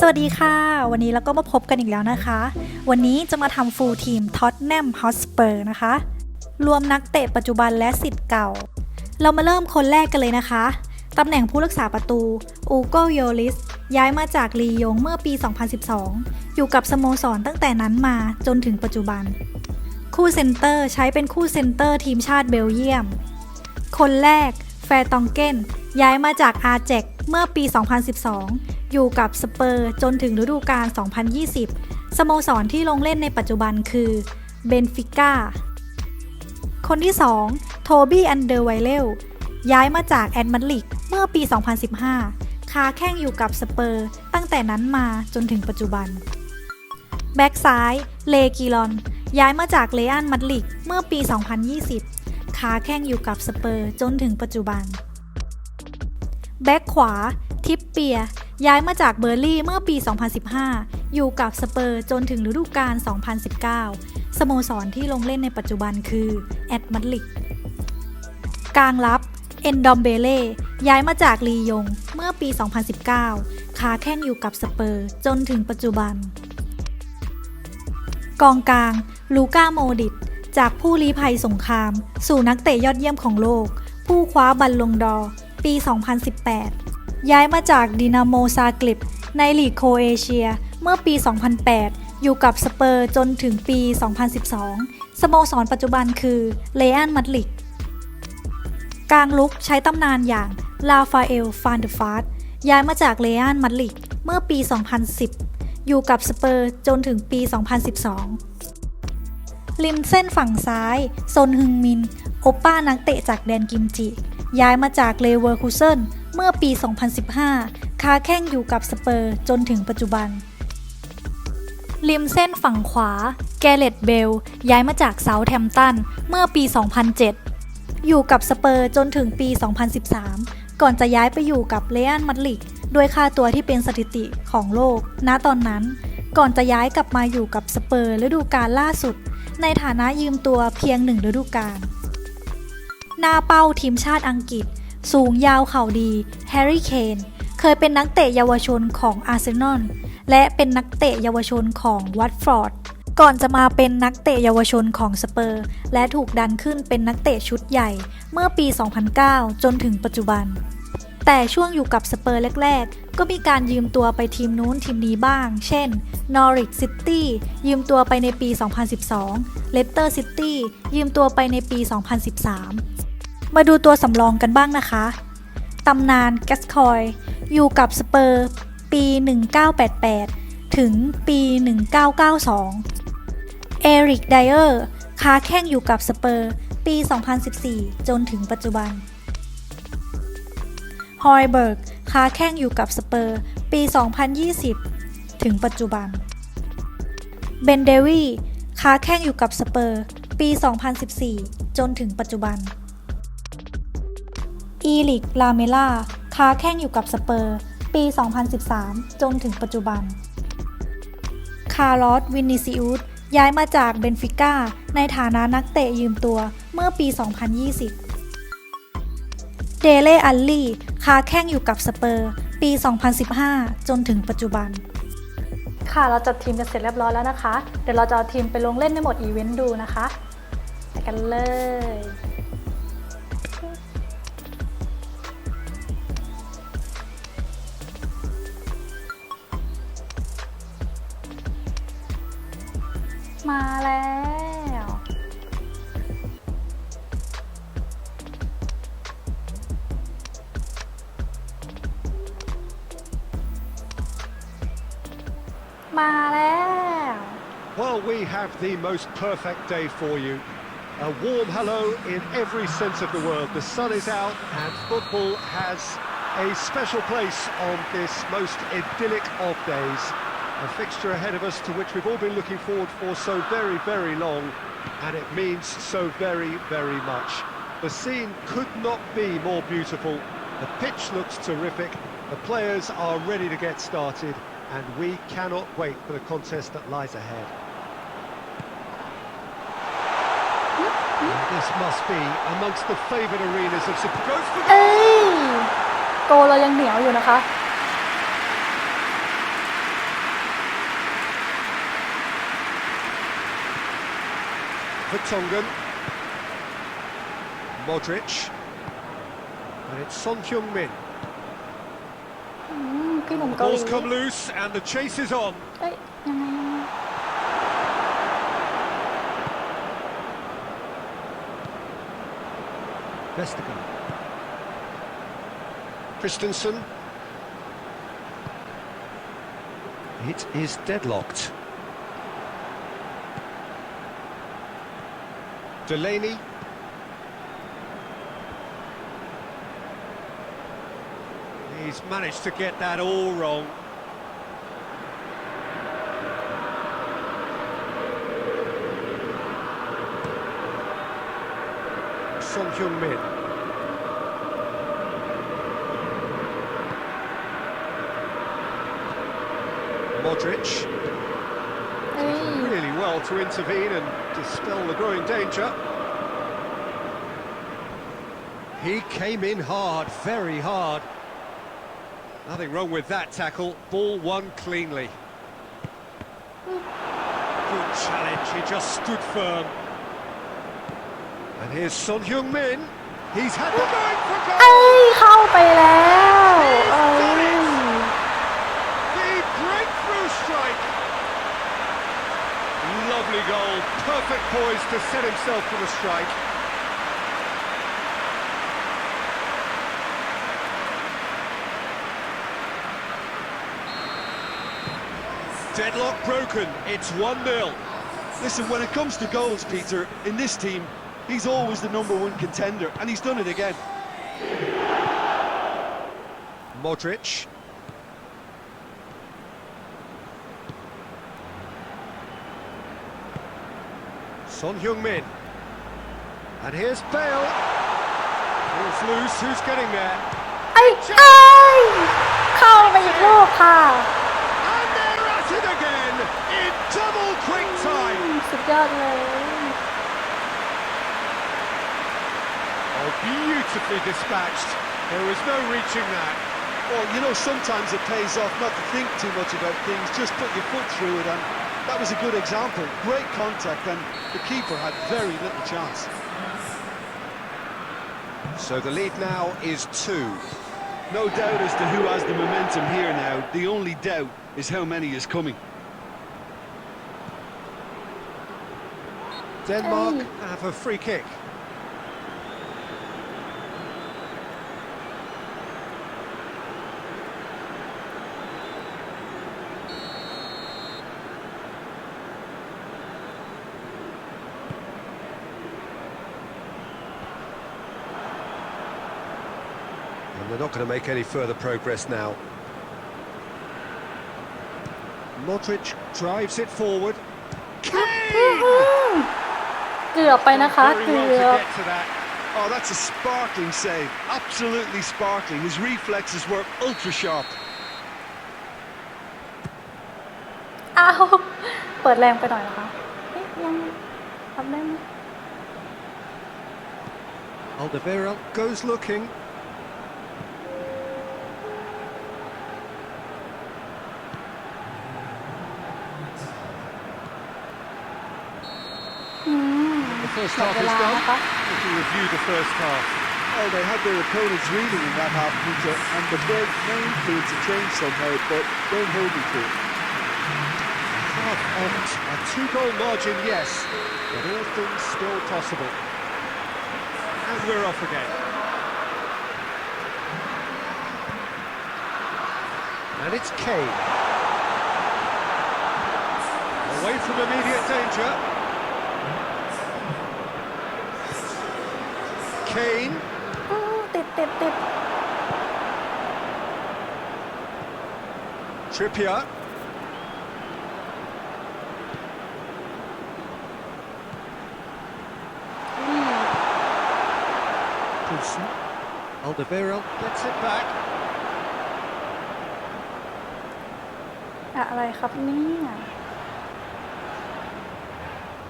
สวัสดีค่ะ วันนี้เราก็มาพบกันอีกแล้วนะคะ วันนี้จะมาทำฟูลทีมท็อตแนมฮอสเปอร์นะคะ รวมนักเตะปัจจุบันและสิทธิ์เก่า เรามาเริ่มคนแรกกันเลยนะคะ ตำแหน่งผู้รักษาประตู อูโกโยลิส ย้ายมาจากลียงเมื่อปี 2012 อยู่กับสโมสรตั้งแต่นั้นมาจนถึงปัจจุบัน คู่เซนเตอร์ใช้เป็นคู่เซนเตอร์ทีมชาติเบลเยียม คนแรก แฟตองเกนย้ายมาจากอาแจกเมื่อปี 2012 อยู่กับสเปอร์จนถึงฤดูกาล 2020 สโมสรที่ลงเล่นในปัจจุบันคือเบนฟิก้า คนที่ 2 โทบี้อันเดอร์ไวเลลย้ายมาจากแอดมาดริดเมื่อปี 2015ค้าแข่งอยู่กับสเปอร์ตั้งแต่นั้นมาจนถึงปัจจุบัน แบ็กซ้าย เลกิลอน ย้ายมาจากเลอันมาดริดเมื่อปี 2020 คาแข่งอยู่กับสเปอร์จนถึงปัจจุบัน แบ็กขวา ทิปเปีย ย้ายมาจากเบอร์ลี่เมื่อปี 2015 อยู่กับสเปอร์จนถึงฤดูกาล 2019 สโมสรที่ลงเล่นในปัจจุบันคือแอดมาดริดกลางรับเอนดอมเบเล่ย้ายมาจากลียงเมื่อปี 2019 คาแข่งอยู่กับสเปอร์จนถึงปัจจุบัน กองกลางลูก้าโมดิต จากผู้ลี้ภัยสงคราม สู่นักเตะยอดเยี่ยมของโลก ผู้คว้าบัลลงดอปี 2018 ย้ายมาจากดินาโมซากลิบในลีกโคเอเชีย เมื่อปี 2008 อยู่กับสเปอร์จนถึงปี 2012 สโมสรปัจจุบันคือเลอันมาดริดกลางลุกใช้ตำนานอย่างลาฟาเอลฟานเดฟาร์ดย้ายมาจากเลอันมาดริดเมื่อปี 2010 อยู่กับสเปอร์จนถึงปี 2012 ริมเส้นฝั่งซ้ายซนฮึงมิน โอป้านักเตะจากแดนกิมจิ ย้ายมาจากเลเวอร์คูเซน เมื่อปี 2015 ค้าแข่งอยู่กับสเปอร์จนถึงปัจจุบัน ริมเส้นฝั่งขวา แกเรตเบล ย้ายมาจากเซาแทมป์ตันเมื่อปี 2007 อยู่กับสเปอร์จนถึงปี 2013 ก่อนจะย้ายไปอยู่กับเลอันมาดริดด้วยค่าตัวที่เป็นสถิติของโลก ณตอนนั้น ก่อนจะย้ายกลับมาอยู่กับสเปอร์ฤดูกาลล่าสุด ในฐานะยืมตัวเพียงหนึ่งฤดูกาลหน้าเป้าทีมชาติอังกฤษ สูงยาวเข่าดีแฮร์รี่เคนเคยเป็นนักเตะเยาวชนของอาร์เซนอลและเป็นนักเตะเยาวชนของวัตฟอร์ดก่อนจะมาเป็นนักเตะเยาวชนของสเปอร์ และถูกดันขึ้นเป็นนักเตะชุดใหญ่เมื่อปี 2009 จนถึงปัจจุบัน แต่ช่วงอยู่กับสเปอร์แรก ๆ ก็มีการยืมตัวไปทีมนู้นทีมนี้บ้าง เช่น Norwich City ยืมตัวไปในปี 2012 Leicester City ยืมตัวไปในปี 2013 มาดูตัวสำรองกันบ้างนะคะ ตำนานแกสคอยอยู่กับสเปอร์ปี 1988 ถึงปี 1992 เอริกไดเออร์ค้าแข่งอยู่กับสเปอร์ปี 2014 จนถึงปัจจุบัน ฮอยเบิร์กค้าแข่งอยู่กับสเปอร์ปี 2020 ถึงปัจจุบัน เบนเดวีค้าแข่งอยู่กับสเปอร์ปี 2014 จนถึงปัจจุบัน อีลิก ลาเมล่าค้าแข่งอยู่กับสเปอร์ ปี 2013 จนถึงปัจจุบัน คาร์ลอส วินิซิอุสย้ายมาจากเบนฟิก้า ในฐานะนักเตะยืมตัวเมื่อปี 2020 เดเล่ อัลลี่ค้าแข่งอยู่กับสเปอร์ ปี 2015 จนถึงปัจจุบัน ค่ะ เราจัดทีมกันเสร็จเรียบร้อยแล้วนะคะ เดี๋ยวเราจะเอาทีมไปลงเล่นในหมดอีเวนต์ดูนะคะ ไปกันเลย มาแล้ว Well, we have the most perfect day for you. A warm hello in every sense of the word. The sun is out and football has a special place on this most idyllic of days. A fixture ahead of us to which we've all been looking forward for so very, very long, and it means so very, very much. The scene could not be more beautiful. The pitch looks terrific. The players are ready to get started, and we cannot wait for the contest that lies ahead. this must be amongst the favoured arenas of Super. Goes for the เอ้ยโกลเรายังเหนียวอยู่นะคะ Vertonghen. Modric. And it's Son Heung-min. อืมพี่หนุ่มเกาหลี Ball's come loose and the chase is on. เอ้ยยังไงยังไง Vestergaard. Christensen. It is deadlocked. Delaney. He's managed to get that all wrong. Song Heung-min. Modric. Really well to intervene and dispel the growing danger. He came in hard, very hard. Nothing wrong with that tackle. Ball won cleanly. Good challenge, he just stood firm. And here's Son Heung-min. He's had the going for เอ้ย goal! เข้าไปแล้วเอ้ย The breakthrough strike! Lovely goal, perfect poise to set himself for the strike. broken, it's 1-0. Listen, when it comes to goals, Peter, in this team, he's always the number one contender, and he's done it again. Modric. Son Heung-min. And here's Bale. Ball's loose, who's getting there? เอ้ยเอ้ยเข้าไปอีกลูกค่ะ สุดยอดเลย Oh, beautifully dispatched. There was no reaching that. Well, you know, sometimes it pays off not to think too much about things, just put your foot through it, and that was a good example. Great contact, and the keeper had very little chance. So the lead now is two. No doubt as to who has the momentum here now. The only doubt is how many is coming. Denmark Hey. have a free kick. And they're not going to make any further progress now. Modric drives it forward. Kane! หือเกือบไปนะคะ Very เกื well อ to บ get to that. Oh, that's a sparkling save. Absolutely sparkling. His reflexes were ultra sharp. อ้าว เปิดแรงไปหน่อยนะคะเอ๊ะยังทำได้ไหม Alderweireld goes looking. first half is done. We review the first half. Oh, they had their opponents reading in that half, Peter, and the Berg may influence a change somehow, but don't hold me to it. A two-goal margin, yes, but all things still possible. And we're off again. And it's Kane. Away from immediate danger. Kane. อื้อติดติดติด Trippier. Poulsen. Alderweireld gets it back. อะไรครับเนี่ย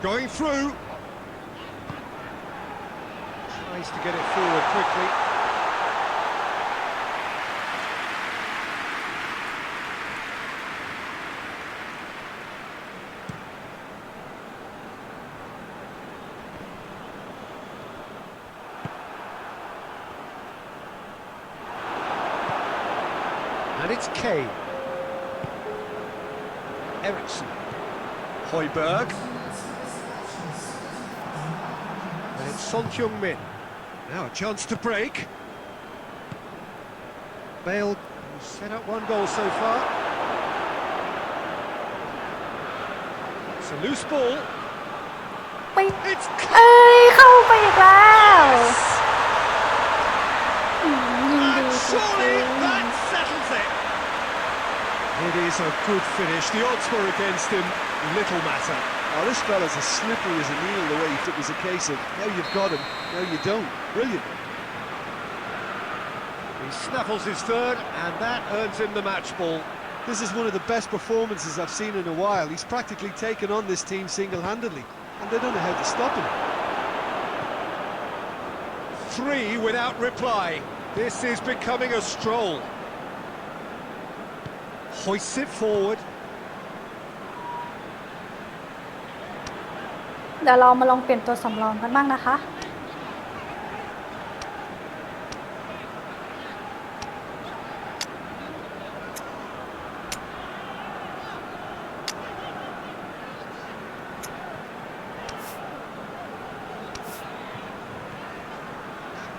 Going through. Needs to get it forward quickly. And it's Kane. Ericsson. Hoiberg. And it's Son Heung-min. Now a chance to break. Bale who's set up one goal so far. It's a loose ball. ไป It's เอ้ย เข้าไปอีกแล้วอืมยิงดี And จริ surely ง that settles it. It is a good finish. The odds were against him. Little matter. Oh, this fella's as slippery as a needle the way it was a case of now you've got him, now you don't. Brilliant. He snaffles his third, and that earns him the match ball. This is one of the best performances I've seen in a while. He's practically taken on this team single-handedly, and they don't know how to stop him. Three without reply. This is becoming a stroll. Hoists it forward. ดี๋ยวเรามาลองเปลี่ยนตัวสำรองกันบ้างนะคะ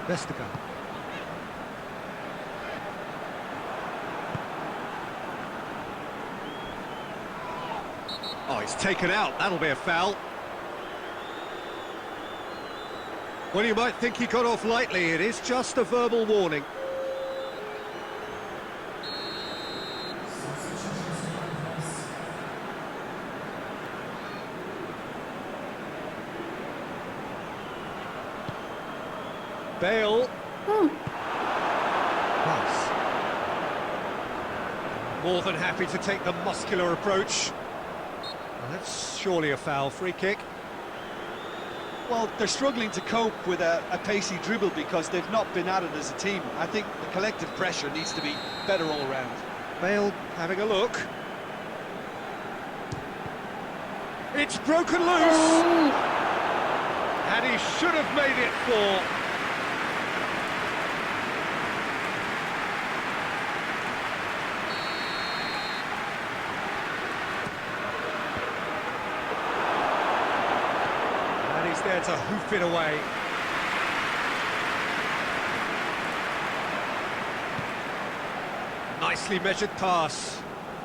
Vestergaard. Oh, he's taken out. That'll be a foul. Well, you might think he got off lightly. It is just a verbal warning. Bale. Hmm. Pass. More than happy to take the muscular approach. Well, that's surely a foul. Free kick. Well, they're struggling to cope with a, a, pacey dribble because they've not been at it as a team. I think the collective pressure needs to be better all round. Bale having a look. It's broken loose! Oh! And he should have made it four. there to hoof it away. Nicely measured pass.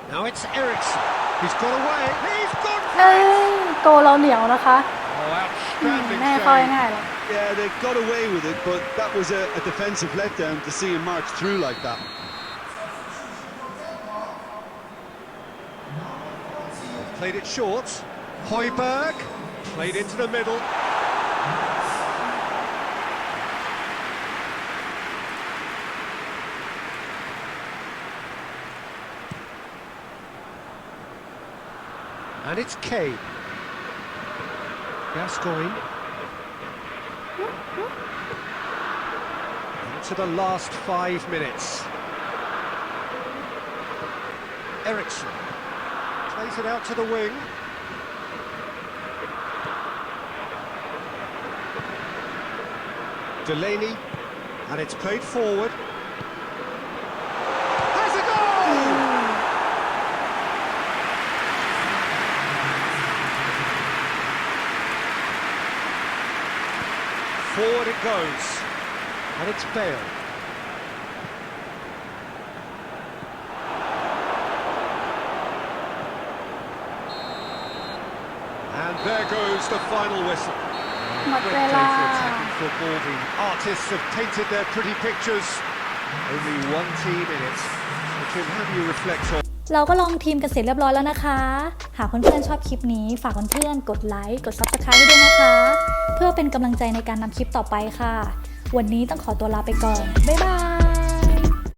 Now it's Ericsson. He's got away. He's gone เอ้ยโกเราเหนียวนะคะ Oh, อืม outstanding แม่เข้า save. ง่ายๆหรอก Yeah, they got away with it, but that was a, a defensive letdown to see him march through like that. Played it short. Hoiberg played into the middle. And it's Kane. Gascoigne. Into the last five minutes. Ericsson plays it out to the wing. Delaney, and it's played forward. Has a goal! Forward it goes, and it's Bale. And there goes the final whistle. ห football, The artists have painted their pretty pictures. Only one team in it. So Tim, how do you reflect on เราก็ลองทีมกันเสร็จเรียบร้อยแล้วนะคะ หากเพื่อนๆชอบคลิปนี้ฝากเพื่อนๆกดไลค์ กด Subscribe ให้ด้วยนะคะ เพื่อเป็นกำลังใจในการนำคลิปต่อไปค่ะ วันนี้ต้องขอตัวลาไปก่อน บ๊ายบาย